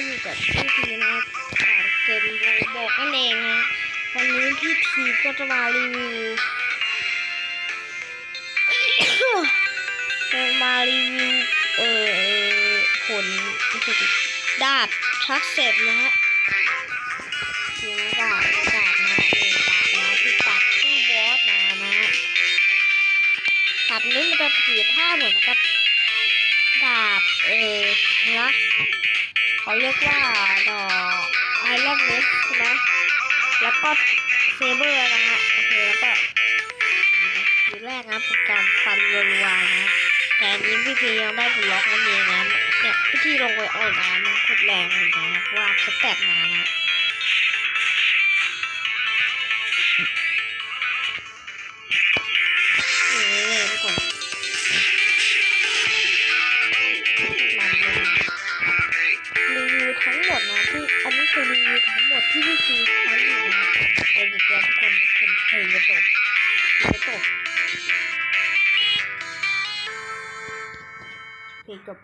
กนั่นเองนะวันนี้พี่ทีก็จะมารีวิวจะมารีวิวเอ่อผลดาบทักเสร็จนะฮะนี่นะดาบดาบนะนี่ดาบนะที่ตัดตู้บอสมานะฮะดาบนี้มันจะถือท่าเหมือนกับดาบเออนะ เขาเรียกว่าดอกไอรอนเนสนะแล้วก็เซเบอร์นะฮะโอเคแล้วก็ทีแรกนะเป็นการฟันรัวๆนะแต่นี้พี่พียังได้บล็อกนั่นเองนะเนี่ยพี่ทีลงไปอ่อนนะมันโคตรแรงเลยนะเพราะว่าสแตกมานะ ทั้งหมดที่พี่ซีใช้อยู่นะไอ้เด็กๆทุกคนทุกคนเพลงจะตกจะตกเพลงจบ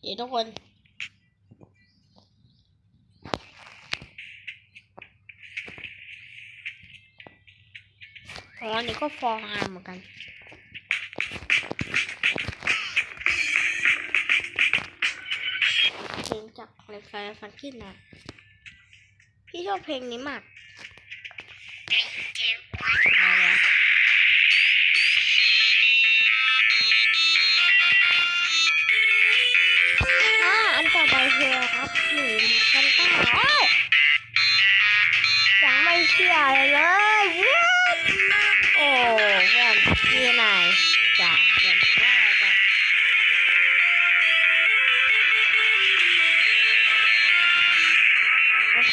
เดี๋ยวทุกคน อ๋ออันนี้ก็ฟองงามเหมือนกัน เพลงจากไรไฟฟังกินนะพี่ชอบเพลงนี้มากเอาละอ่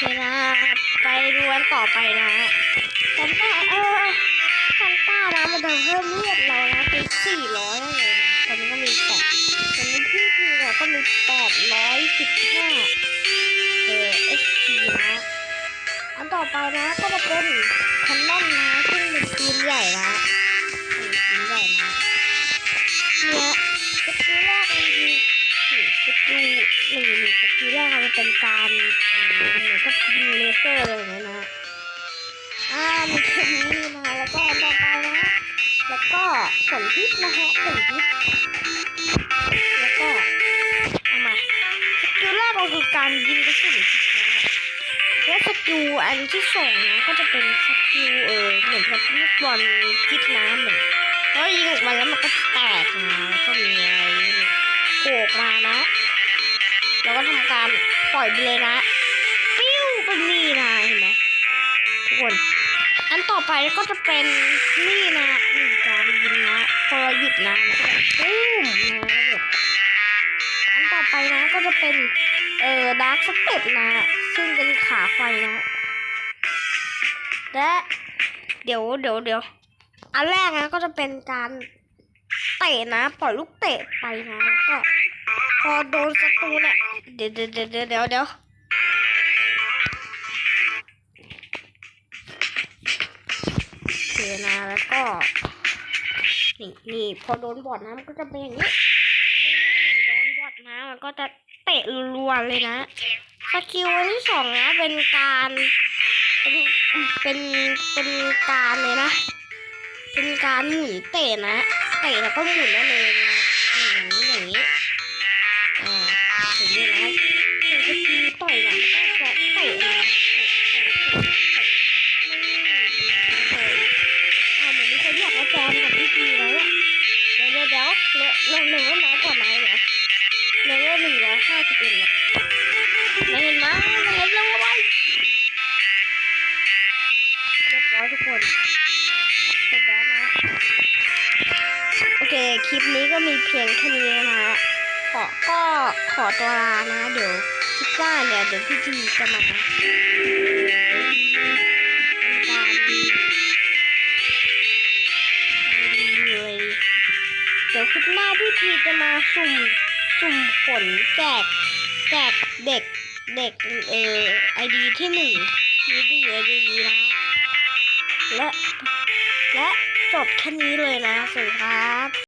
เคนะ ไปดูอันต่อไปนะซันต้าเออซันต้านะมันจะเพิ่มเลือดเรานะเป็นสี่ร้อยเลยนะตอนนี้ก็มีแปดตอนนี้พี่คือเนี่ยก็มีแปดร้อยสิบห้าเออ XP นะ อันต่อไปนะก็จะเป็นแคนนอนนะซึ่งเป็นปืนใหญ่นะเป็นปืนใหญ่นะเนี่ย สกิลหนึ่งหนึ่งสกิลแรกมันเป็นการเหมือนกับยิงเลเซอร์อะไรอย่างเงี้ยนะอ่ามีแค่นี้นะแล้วก็อันต่อไปนะแล้วก็ผลพิษนะฮะผลพิษแล้วก็เอามาสกิลแรกมันคือการยิงกระสุนพิษนะและสกิลอันที่สองนะก็จะเป็นสกิลเออเหมือนกับลูกบอลพิษน้ำเหมือนแล้วยิงออกมาแล้วมันก็แตกนะแล้วก็มีอะไร โผล่ออกมานะแล้วก็ทำการปล่อยไปเลยนะ ปิ้วเป็นนี่นะเห็นไหมทุกคน อันต่อไปก็จะเป็นนี่นะนึ่การยิงนะพอเราหยุดนะมันก็แบบปุ้มนะอันต่อไปนะก็จะเป็นเออดาร์คสเต็ปนะ ซึ่งเป็นขาไฟนะและเดี๋ยวเดี๋ยวเดี๋ยวอันแรกนะก็จะเป็นการ เตะนะ ปล่อยลูกเตะไปนะก็พอโดนศัตรูเนี่ยเดี๋ยวเดี๋ยวเดี๋ยวเดี๋ยวเดี๋ยวเดี๋ยวโอเคนะแล้วก็ นี่นี่พอโดนบอดนะมันก็จะเป็นอย่างนี้นี่โดนบอดนะมันก็จะเตะรัวเลยนะสกิลนที่สองนะเป็นการเป็นเป็นเป็นการเลยนะ เป็นการหมุนเตะนะ เตะแล้วก็หมุนได้เลยนะอย่างนี้อย่างนี้อ่าอย่างนี้นะส่วนสกิลต่อยนะมันก็จะเตะนะเตะเตะเตะเตะอ่าเหมือนมีคนอยากมาแจมกับพี่พีแล้วอะเดี๋ยวเดี๋ยวเลเลเลเวลน้อยกว่าไหมเหรอเลเวลหนึ่งร้อยห้าสิบเอ็ดเหรอไม่เห็นไหมไม่เห็นเลยว่าไว้เรียบร้อยทุกคนเสร็จแล้วนะ เคคลิปนี้ก็มีเพียงแค่นี้นะฮะขอก็ขอตัวลานะ เดี๋ยวคลิปหน้าเนี่ยเดี๋ยวพี่ทีจะมาเดี๋ยวคลิปหน้าพี่ทีจะมาสุ่มสุ่มผลแจกแจกเด็กเด็กเออไอดีที่หนึ่งมีดีไอดีนะและและจบแค่นี้เลยนะสวัสดีครับ